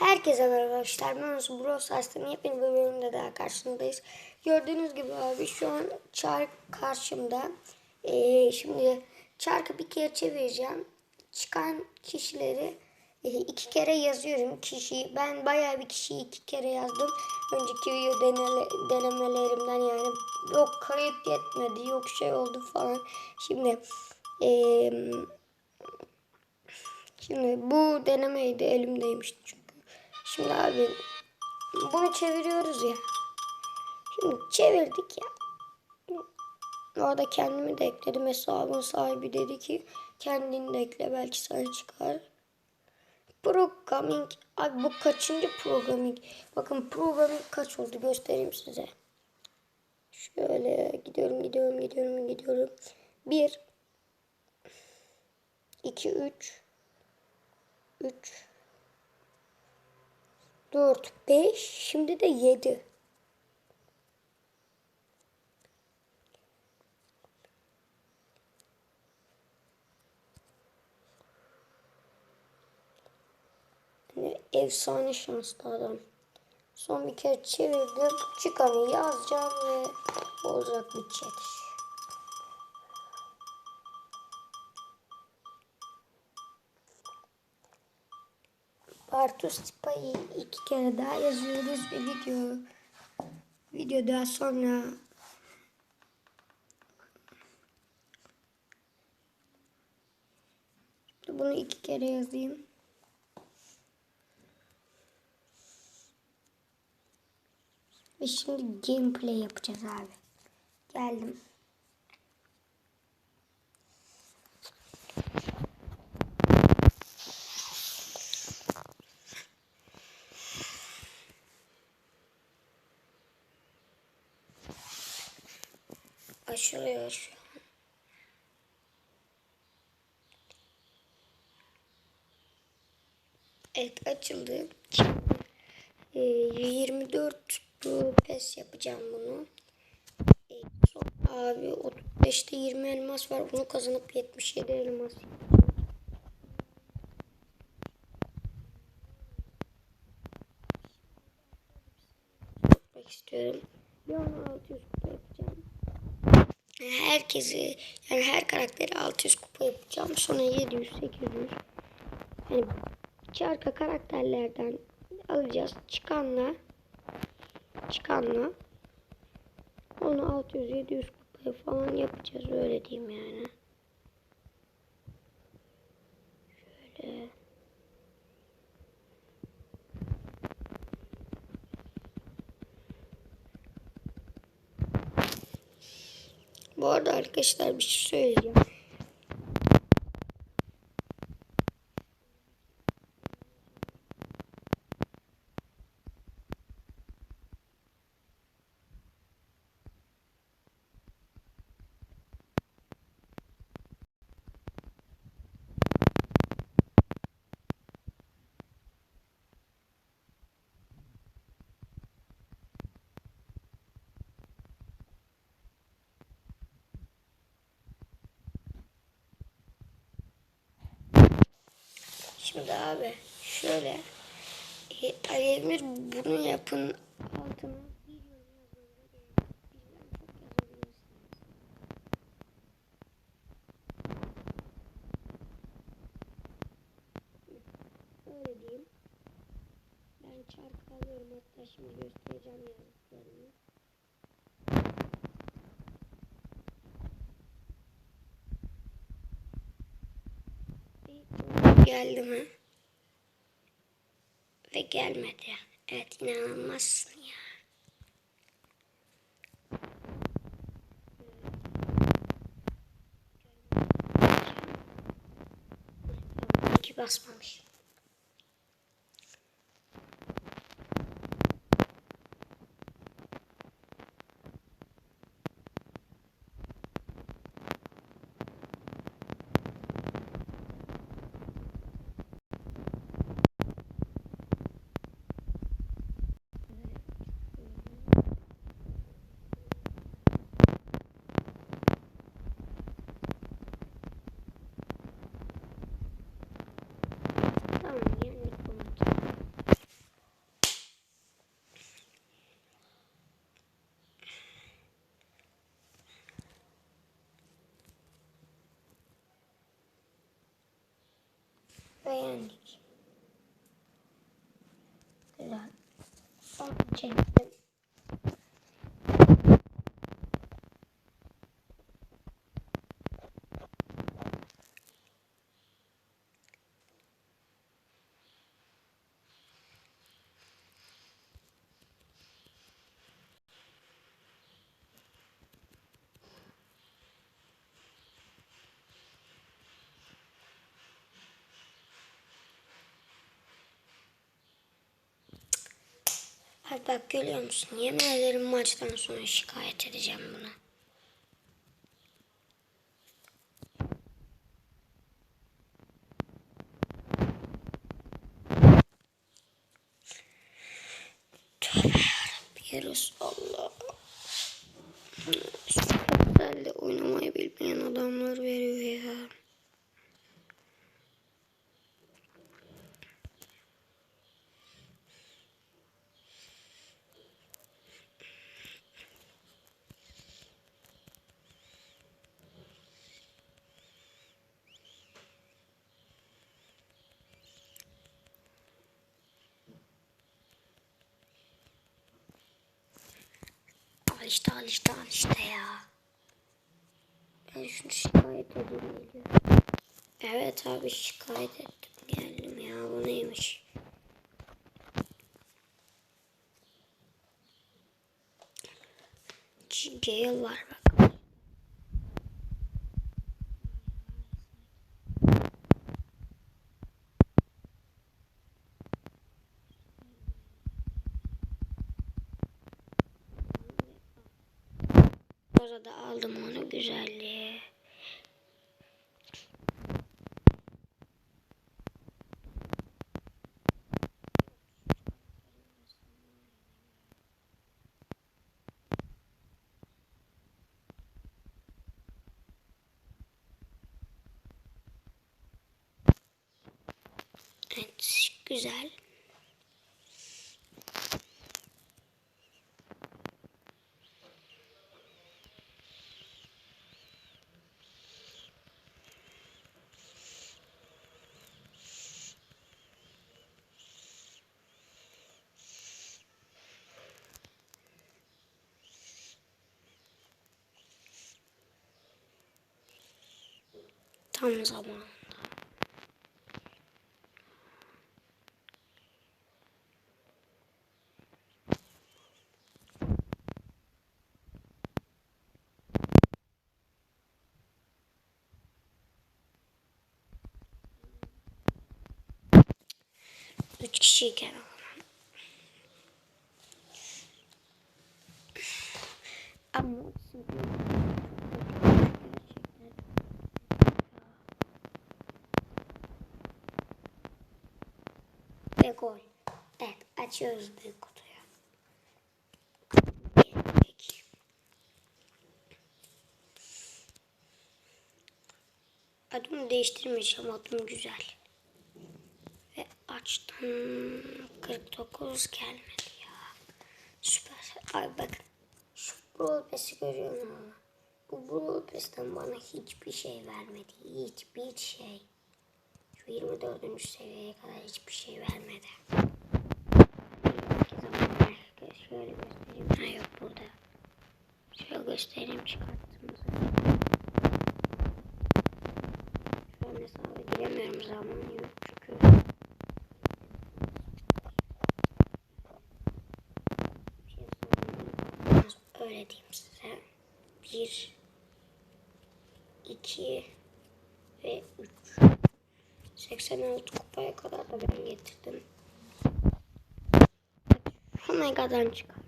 Herkese merhaba arkadaşlar. Ben Yusuf Bros Stars'ın yepyeni bir bölümde daha karşınızdayız. Gördüğünüz gibi abi şu an çark karşımda. Ee, şimdi çarkı bir kere çevireceğim. Çıkan kişileri e, iki kere yazıyorum. Kişiyi ben bayağı bir kişiyi iki kere yazdım. Önceki video denele, denemelerimden yani yok kayıt yetmedi yok şey oldu falan. Şimdi eee Şimdi bu denemeydi elimdeymiş çünkü. Şimdi abi bunu çeviriyoruz ya. Şimdi çevirdik ya. Orada kendimi de ekledim. Hesabın sahibi dedi ki kendini de ekle belki sana çıkar. Programming. Abi bu kaçıncı programming? Bakın programming kaç oldu göstereyim size. Şöyle gidiyorum gidiyorum gidiyorum gidiyorum. 1 2 3 3 4 5 şimdi de 7 Yani efsane şanslı adam. Son bir kere çevirdim. Çıkanı yazacağım ve olacak bitecek. Bartos Tipa'yı iki kere daha yazıyoruz ve video video daha sonra bunu iki kere yazayım. Ve şimdi gameplay yapacağız abi. Geldim. Açılıyor. Evet açıldı. Ee, 24 bu pes yapacağım bunu. Ee, sonra abi 35'te 20 elmas var. Bunu kazanıp 77 elmas yapmak istiyorum. Bir onu 600 kupa yapacağım. Herkesi yani her karakteri 600 kupa yapacağım. Sonra 700 800 yani çarka karakterlerden alacağız. Çıkanla çıkanla onu 600-700 kupaya falan yapacağız. Öyle diyeyim yani. Şöyle. Bu arada arkadaşlar bir şey söyleyeceğim. Şimdi abi şöyle e, Ali Emir bunu yapın altına. Öyle diyeyim. Ben çarkı alıyorum hatta şimdi göstereceğim yazdıklarımı. Geldi mi? Ve gelmedi. Evet inanılmazsın ya. beğendik. Güzel. Onun için Bak bak görüyor musun? Yemin ederim maçtan sonra şikayet edeceğim buna. Tövbe yarabbim ya işte al işte al işte ya. Ben şunu şikayet edeyim. Evet abi şikayet ettim geldim ya bu neymiş? Gale var bak. Orada aldım onu güzelliği. Evet, güzel. Tam zamanında. Üç kişiyken zaman. Ama gol. Evet açıyoruz büyük kutuyu. Adımı değiştirmeyeceğim adım güzel. Ve açtım 49 gelmedi ya. Süper. Ay bakın. Şu Brawl Pass'i görüyor musun? Bu Brawl bana hiçbir şey vermedi. Hiçbir şey. Şu 24. seviyeye kadar hiçbir şey vermedi. Şöyle göstereyim. Ha yok burada. Şöyle göstereyim çıkarttığımızı. Şu an hesaba giremiyorum zaman yok çünkü. Şey. Öyle diyeyim size. Bir, iki. 86 kupaya kadar da ben getirdim. Şu Mega'dan çıkar.